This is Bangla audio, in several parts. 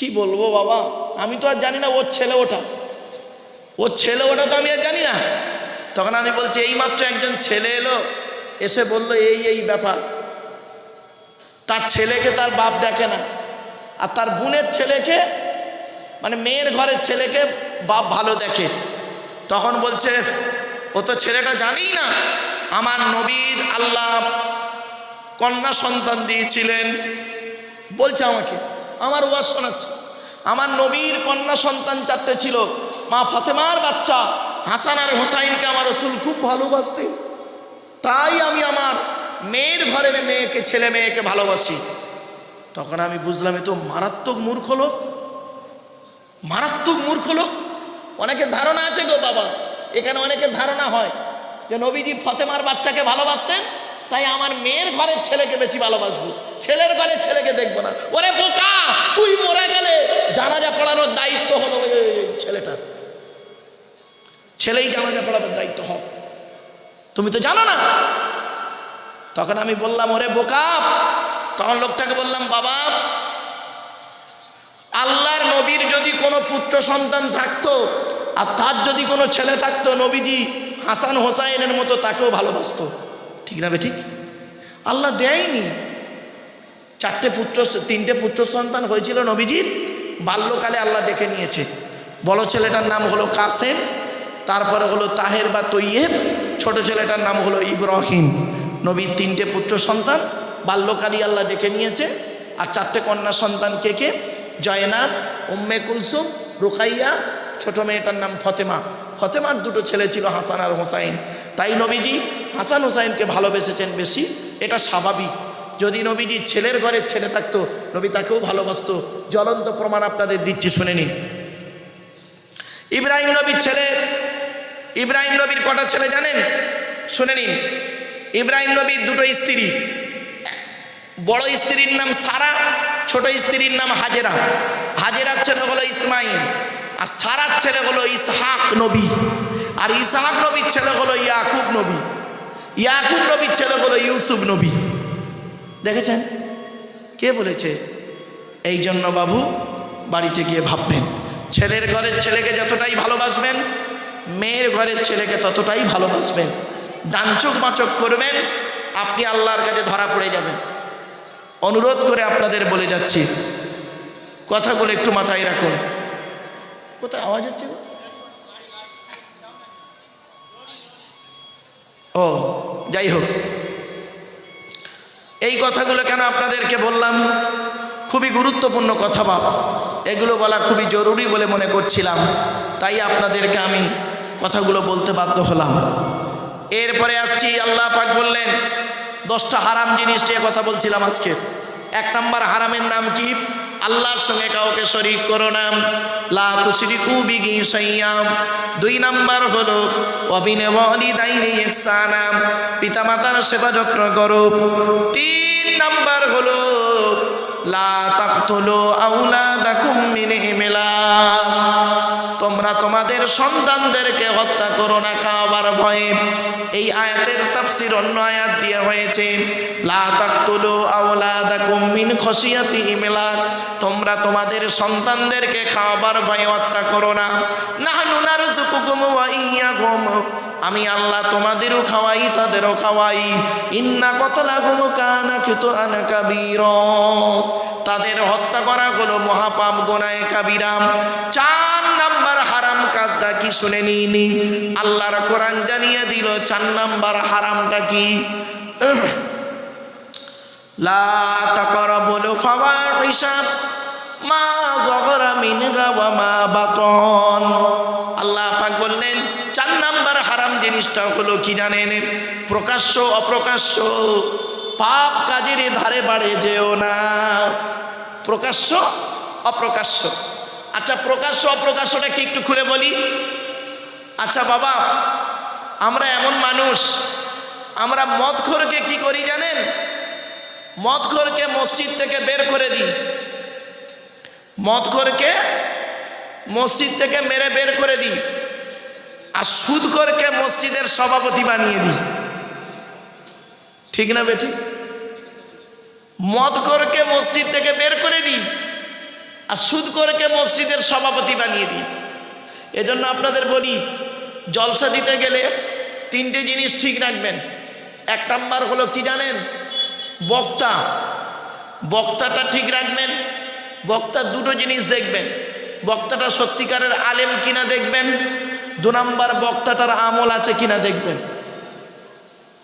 কি বলব বাবা? আমি তো আর জানি না ওর ছেলে ওটা। ওর ছেলে ওটা তো আমি আর জানি না। তখন আমি বলছি, এইমাত্র একজন ছেলে এলো, এসে বলল, এই এই ব্যাপার। তার ছেলেকে তার বাপ দেখে না। আর তার বোনের ছেলেকে মানে মেয়ের ঘরের ছেলেকে বাপ ভালো দেখে। তখন বলছে, ও তো ছেলেটা জানি না। আমার নবীর আল্লাহ কন্যা সন্তান দিয়েছিলেন। বলছে আমাকে। আমার ওয়াজ শোনাচ্ছে। আমার নবীর কন্যা সন্তান চারটে ছিল। মা ফতেমার বাচ্চা, হাসান আর হোসাইনকে আমার রসুল খুব ভালোবাসতেন। তাই আমি আমার মেয়ের ঘরের মেয়েকে, ছেলে মেয়েকে ভালোবাসি। তখন আমি বুঝলাম, এ তো মারাত্মক মূর্খ লোক। মারাত্মক মূর্খ লোক। অনেকের ধারণা আছে গো বাবা, এখানে অনেকের ধারণা হয় যে নবীজি ফতেমার বাচ্চাকে ভালোবাসতেন। তাই আমার মেয়ের ঘরের ছেলেকে বেশি ভালোবাসবো। ছেলের ঘরের ছেলেকে দেখব না। ওরে বোকা, তুই মরে গেলে জানাজা পড়ানোর দায়িত্ব হলো ছেলেটার। ছেলেই জানাজা পড়ানোর দায়িত্ব হোক। তুমি তো জানো না। তখন আমি বললাম, ওরে বোকা, তখন লোকটাকে বললাম, বাবা, আল্লাহর নবীর যদি কোনো পুত্র সন্তান থাকতো আর তার যদি কোনো ছেলে থাকতো, নবীজি হাসান হোসাইনের মতো তাকেও ভালোবাসতো। ঠিক না বে ঠিক? আল্লাহ দেয়নি। চারটে পুত্র, তিনটে পুত্র সন্তান হয়েছিল নবীজির, বাল্যকালে আল্লাহ ডেকে নিয়েছে। বড় ছেলেটার নাম হলো কাসেম, তারপরে হলো তাহের বা তৈয়েব, ছোট ছেলেটার নাম হলো ইব্রাহিম। নবীর তিনটে পুত্র সন্তান, বাল্যকালই আল্লাহ ডেকে নিয়েছে। আর চারটে কন্যা সন্তান কে কে? জয়নাব, উম্মে কুলসুম, রুকাইয়া, ছোট মেয়েটার নাম ফতেমা। ফতেমার দুটো ছেলে ছিল হাসান আর হোসাইন। তাই নবীজি হাসান হোসাইনকে ভালোবেসেছেন বেশি, এটা স্বাভাবিক। যদি নবীজি ছেলের ঘরের ছেলে থাকতো, নবী তাকেও ভালোবাসত। জ্বলন্ত প্রমাণ আপনাদের দিচ্ছি, শুনে নিন। ইব্রাহিম নবীর ছেলে, ইব্রাহিম নবীর কটা ছেলে জানেন? শুনে নিন। ইব্রাহিম নবীর দুটো স্ত্রী। বড় স্ত্রীর নাম সারা, ছোট স্ত্রীর নাম হাজেরা। হাজেরার ছেলে হলো ইসমাইল, আর সারার ছেলে হলো ইসহাক নবী। আর ইসহাক নবীর ছেলে হলো ইয়াকুব নবী। ইয়াকুব নবীর ছেলে হলো ইউসুফ নবী। দেখেছেন? কে বলেছে? এই জন্য বাবু বাড়িতে গিয়ে ভাববেন, ছেলের ঘরের ছেলেকে যতটাই ভালোবাসবেন, মেয়ের ঘরের ছেলেকে ততটাই ভালোবাসবেন। ডানচুক মাচক করবেন, আপনি আল্লাহর কাছে ধরা পড়ে যাবেন। অনুরোধ করে আপনাদের বলে যাচ্ছি, কথাগুলো একটু মাথায় রাখুন। কোথায় আওয়াজ হচ্ছে ও, যাই হোক। এই কথাগুলো কেন আপনাদেরকে বললাম? খুবই গুরুত্বপূর্ণ কথা বাপ। এগুলো বলা খুবই জরুরি বলে মনে করছিলাম। তাই আপনাদেরকে আমি কথাগুলো বলতে বাধ্য হলাম। এরপরে আসছি, আল্লাহ পাক বললেন, দশটা হারাম জিনিস নিয়ে কথা বলছিলাম আজকে। এক নম্বর হারামের নাম কি? আল্লাহর সঙ্গে কাউকে শরিক করো না। লা তুশরিকু দুই নাম্বার হলো ইহসানাম পিতামাতার সেবা যত্ন করো। তিন নাম্বার হলো তোমরা তোমাদের সন্তানদেরকে হত্যা করো না, খাওয়াবার ভয়ে। এই আয়াতের তাফসির অন্য আয়াত দিয়ে হয়েছে। তোমরা তোমাদের সন্তানদেরকে খাওয়াবার ভয়ে হত্যা করো না। আমি আল্লাহ তোমাদেরও খাওয়াই, তাদেরও খাওয়াই। ইন্না কতলাকুম কানা কিতুআন কাবীরা। তাদের হত্যা করা হলো মহাপাপ গোনায় কাবিরাম। চার নাম্বার হারাম কাজটা কি শুনে নিনি? আল্লাহর কোরআন জানিয়ে দিল, চার নাম্বার হারামটা কি? প্রকাশ্য, অপ্রকাশ্য। পাপ কাজের ধারে বাড়ে যেও না। প্রকাশ্য, অপ্রকাশ্য। আচ্ছা প্রকাশ্য, অপ্রকাশ্যটা কি একটু খুলে বলি? আচ্ছা বাবা, আমরা এমন মানুষ, আমরা মদখোরকে কি করি জানেন? মদখোরকে মসজিদ থেকে বের করে দিই। মদখোরকে মসজিদ থেকে মেরে বের করে দিই। আর সুদখোরকে মসজিদের সভাপতি বানিয়ে দিই। ঠিক না বেটি? মদখোরকে মসজিদ থেকে বের করে দিই আর সুদ করেকে মসজিদের সভাপতি বানিয়ে দিই। এজন্য আপনাদের বলি, জলসা দিতে গেলে তিনটে জিনিস ঠিক রাখবেন। এক নাম্বার হলো কি জানেন? বক্তা। বক্তাটা ঠিক রাখবেন। বক্তার দুটো জিনিস দেখবেন। বক্তাটা সত্যিকারের আলেম কিনা দেখবেন। দু নম্বর, বক্তাটার আমল আছে কিনা দেখবেন।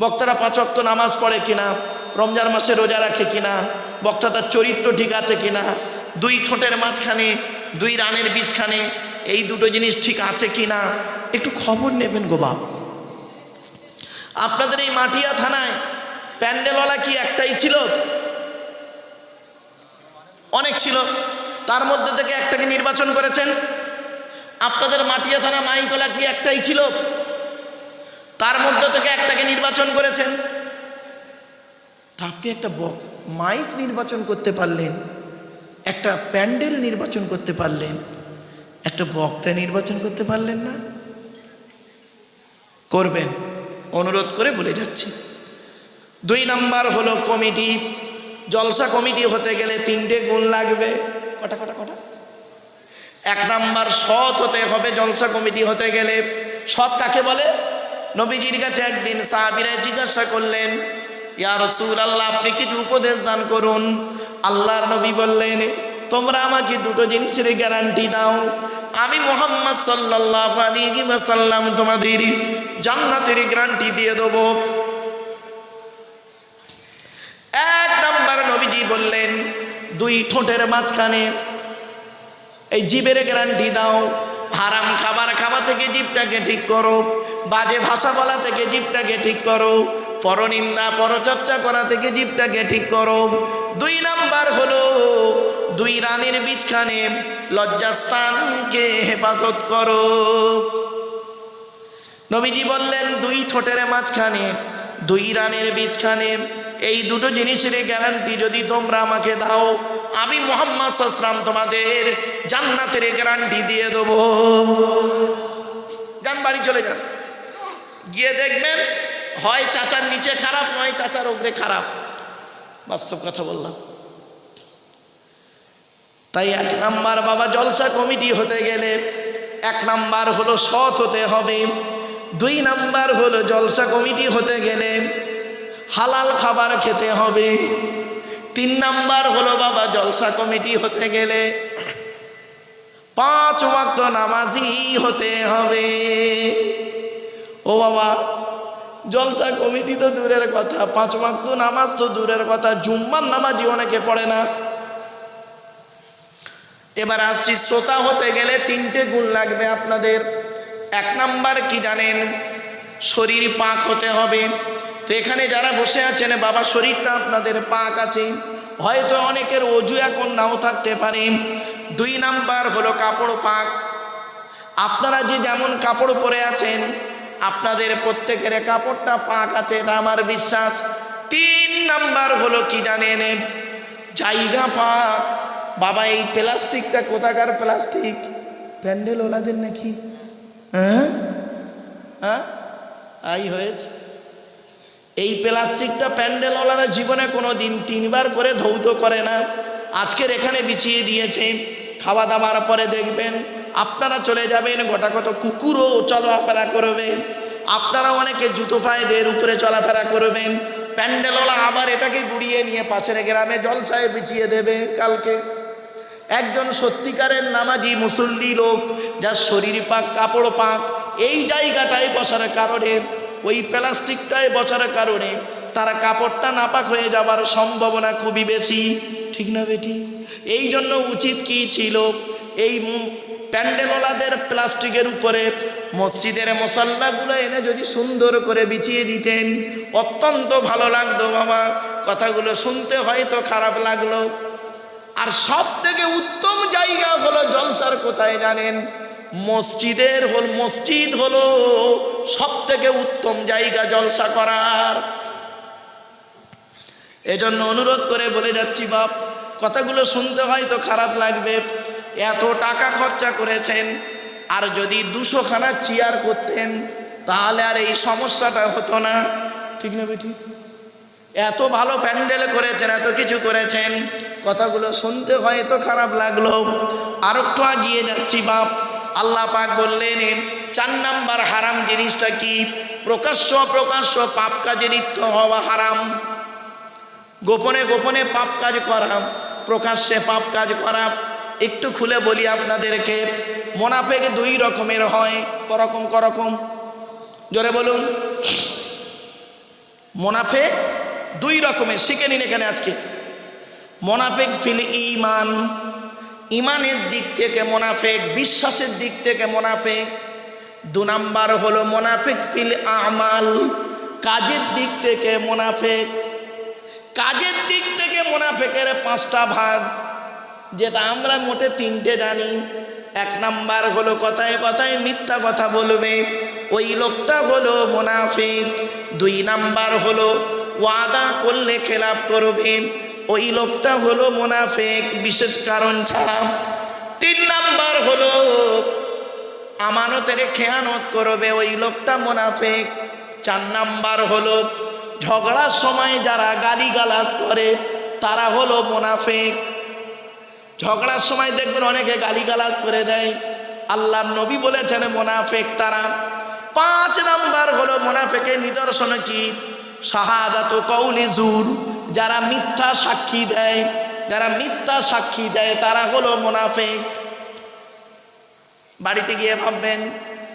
বক্তারা পাঁচক্ত নামাজ পড়ে কিনা। রমজান মাসে রোজা রাখে কিনা? বক্তাটার চরিত্র ঠিক আছে কিনা? দুই ঠোঁটের মাঝখানে, দুই রানের বীজখানে এই দুটো জিনিস ঠিক আছে কিনা? একটু খবর নেবেন গো বাপ। আপনাদের এই মাটিয়া থানায় প্যান্ডেলওয়ালা কি একটাই ছিল? অনেক ছিল। তার মধ্যে থেকে একটাকে নির্বাচন করেছেন? আপনাদের মাটিয়া থানা মাইকলা কি একটাই ছিল? তার মধ্যে থেকে একটাকে নির্বাচন করেছেন? তা আপনি একটা বক মাইক নির্বাচন করতে পারলেন, একটা প্যান্ডেল নির্বাচন করতে পারলেন, একটা বক্তা নির্বাচন করতে পারলেন না। করবেন, অনুরোধ করে বলে যাচ্ছি। দুই নাম্বার হলো কমিটি। জলসা কমিটি হতে গেলে তিনটে গুণ লাগবে। কটা কটা কটা? এক নাম্বার সৎ হতে হবে, জলসা কমিটি হতে গেলে। সৎ কাকে বলে? নবীজির কাছে একদিন সাহাবিরা জিজ্ঞাসা করলেন ইয়া রসুল আল্লাহ আপনি কিছু উপদেশ দান করুন। আল্লাহর নবী বললেন, তোমরা আমাকে দুটো জিনিসের গ্যারান্টি দাও। আমি মোহাম্মদ সাল্লাহ আলী সাল্লাম তোমাদের জান্নাতের গ্যারান্টি দিয়ে দেবো। এক নাম্বার নবীজি বললেন, দুই ঠোঁটের মাঝখানে এই জীবের গ্যারান্টি দাও। হারাম খাবার খাওয়া থেকে জীবটাকে ঠিক করো। বাজে ভাষা বলা থেকে জীবটাকে ঠিক করো। পরনিন্দা, পরচর্চা করা থেকে জীবটাকে ঠিক করো। দুই নাম্বার হলো, দুই রানের বীজখানে লজ্জাস্থানকে হেফাজত করো। নবীজি বললেন, দুই ঠোঁটের মাঝখানে, দুই রানের বীজখানে, এই দুটো জিনিসের গ্যারান্টি যদি তোমরা আমাকে দাও, আমি মোহাম্মদ সাসরাম তোমাদের জান্নাতের গ্যারান্টি দিয়ে দেবো। যান, বাড়ি চলে যান। গিয়ে দেখবেন হয় চাচার নিচে খারাপ, নয় চাচার উপরে খারাপ। বাস্তব কথা বললাম। তাই এক নাম্বার বাবা জলসা কমিটি হতে গেলে এক নাম্বার হলো সৎ হতে হবে। দুই নাম্বার হলো জলসা কমিটি হতে গেলে হালাল খাবার খেতে হবে। তিন নাম্বার হলো বাবা জলসা কমিটি হতে গেলে পাঁচ ওয়াক্ত নামাজি হতে হবে। ও বাবা জলসা কমিটি তো দূরের কথা। পাঁচ ওয়াক্ত নামাজ তো দূরের কথা। জুম্মার নামাজই অনেকে পড়ে না। এবার আসছি, শ্রোতা হতে গেলে তিনটে গুণ লাগবে আপনাদের। এক নাম্বার, কি জানেন? শরীর পাক হতে হবে। তো এখানে যারা বসে আছেন, বাবা, শরীরটা আপনাদের পাক আছে। হয়তো অনেকের অজু এখন নাও থাকতে পারে। দুই নাম্বার হলো কাপড় পাক। আপনারা যে যেমন কাপড় পরে আছেন আপনাদের প্রত্যেকের কাপড়টা পাক আছে, এটা আমার বিশ্বাস। তিন নাম্বার হলো কি জানেন? জায়গা পাক। বাবা, এই প্লাস্টিকটা কোথাকার প্লাস্টিক? প্যান্ডেল ওলাদের নাকি? হ্যাঁ? হ্যাঁ? আই হয়েছে। এই প্লাস্টিকটা প্যান্ডেলওয়ালারা জীবনে কোনো দিন তিনবার করে ধৌত করে না। আজকের এখানে বিছিয়ে দিয়েছে। খাওয়া দাওয়ার পরে দেখবেন আপনারা চলে যাবেন, গোটা কত কুকুরও চলাফেরা করবে। আপনারা অনেকে জুতো পায়েদের উপরে চলাফেরা করবেন। প্যান্ডেলওয়ালা আবার এটাকে গুড়িয়ে নিয়ে পাশের গ্রামে জলসায় বিছিয়ে দেবে কালকে। একজন সত্যিকারের নামাজি মুসল্লি লোক, যার শরীর পাক, কাপড় পাক, এই জায়গাটায় বসার কারণে, ওই প্লাস্টিকটায় বসার কারণে তারা কাপড়টা নাপাক হয়ে যাবার সম্ভাবনা খুবই বেশি। ঠিক না বেটি? এই জন্য উচিত কি ছিল? এই প্যান্ডেলওয়ালাদের প্লাস্টিকের উপরে মসজিদের মশাল্লাগুলো এনে যদি সুন্দর করে বিছিয়ে দিতেন, অত্যন্ত ভালো লাগতো বাবা। কথাগুলো শুনতে হয়তো খারাপ লাগল। আর সব থেকে উত্তম জায়গা হলো জলসার কোথায় জানেন? মসজিদের হল মসজিদ হলো সব থেকে উত্তম জায়গা জলসা করার। এজন্য অনুরোধ করে বলে যাচ্ছি বাপ, কথাগুলো শুনতে হয়তো খারাপ লাগবে। এত টাকা খরচা করেছেন। আর যদি দুশোখানা চেয়ার করতেন, তাহলে আর এই সমস্যাটা হতো না। ঠিক না বেটি? এত ভালো প্যান্ডেল করেছেন, এত কিছু করেছেন। কথাগুলো শুনতে হয় হয়তো খারাপ লাগল। আর একটু আগিয়ে যাচ্ছি, বাপ। আল্লাহ পাক বললেন চার নাম্বার হারাম জিনিসটা কি? প্রকাশ্য প্রকাশ্য পাপ কাজে লিপ্ত হওয়া হারাম। গোপনে গোপনে পাপ কাজ করা, প্রকাশ্যে পাপ কাজ করা একটু খুলে বলি আপনাদেরকে। মোনাফেক দুই রকমের হয় করকম করকম। জোরে বলুন। মোনাফেক দুই রকমের, শিখে নিন এখানে আজকে। মোনাফেক ফিল ইমান ইমানের দিক থেকে মোনাফেক, বিশ্বাসের দিক থেকে মোনাফেক। দু নাম্বার হলো মোনাফেক ফিল আমাল, কাজের দিক থেকে মোনাফেক। কাজের দিক থেকে মোনাফেকের পাঁচটা ভাগ। যেটা আমরা মোটে তিনটে জানি। এক নাম্বার হলো কথায় কথায় মিথ্যা কথা বলবে। ওই লোকটা হলো মোনাফিক। দুই নাম্বার হলো ওয়াদা করলে খেলাপ করবে। ওই লোকটা হলো মোনাফেক, বিশেষ কারণ ছাড়া। তিন নাম্বার হলো আমানতের খেয়ানত করবে ওই লোকটা মোনাফেক। চার নাম্বার হলো ঝগড়ার সময় যারা গালিগালাজ করে, তারা হলো মোনাফেক। ঝগড়ার সময় দেখবেন অনেকে গালিগালাজ করে দেয়। আল্লাহর নবী বলেছেন, মোনাফেক তারা। পাঁচ নাম্বার হলো মোনাফেকের নিদর্শন কি? শাহাদাত কৌলি জুর। যারা মিথ্যা সাক্ষী দেয়, যারা মিথ্যা সাক্ষী দেয়, তারা হলো মোনাফেক। বাড়িতে গিয়ে ভাববেন,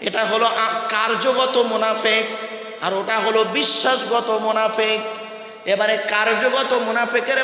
এটা হলো কার্যগত মোনাফেক আর ওটা হলো বিশ্বাসগত মোনাফেক। এবারে কার্যগত মোনাফেকের